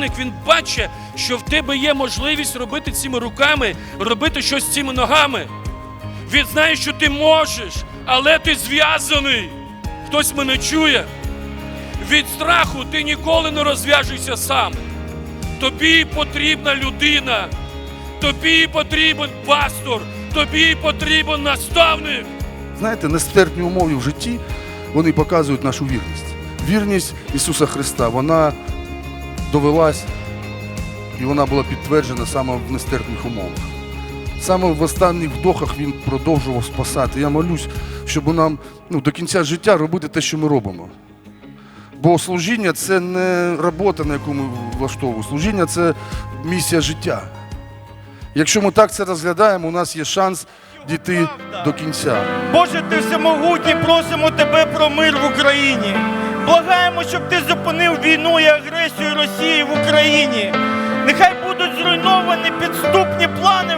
наставник він бачить, що в тебе є можливість робити цими руками, робити щось цими ногами. Він знає, що ти можеш, але ти зв'язаний. Хтось мене чує. Від страху ти ніколи не розв'яжешся сам. Тобі потрібна людина, тобі потрібен пастор, тобі потрібен наставник. Знаєте, нестерпні умови в житті вони показують нашу вірність. Вірність Ісуса Христа, вона довелась і вона була підтверджена саме в нестерпних умовах. Саме в останніх вдохах він продовжував спасати. Я молюсь, щоб нам ну, до кінця життя робити те, що ми робимо. Бо служіння це не робота, на яку ми влаштовуємо. Служіння це місія життя. Якщо ми так це розглядаємо, у нас є шанс дійти до кінця. Боже, ти всемогутній, просимо тебе про мир в Україні. Благаємо, щоб ти зупинив війну і агресію Росії в Україні. Нехай будуть зруйновані підступні плани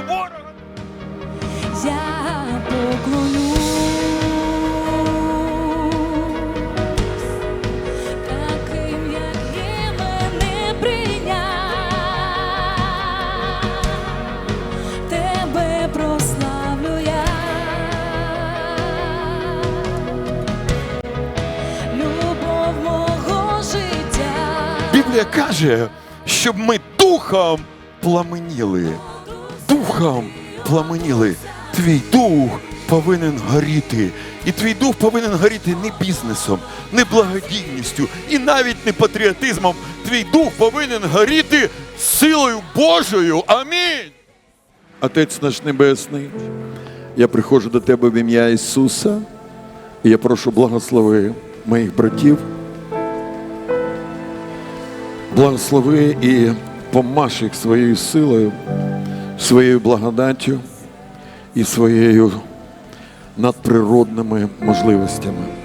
Біблія каже, щоб ми духом пламеніли. Духом пламеніли. Твій дух повинен горіти. І твій дух повинен горіти не бізнесом, не благодійністю і навіть не патріотизмом. Твій дух повинен горіти силою Божою. Амінь. Отець наш Небесний, я приходжу до Тебе в ім'я Ісуса, і я прошу благослови моїх братів. Благослови і помаш їх своєю силою, своєю благодаттю і своєю надприродними можливостями.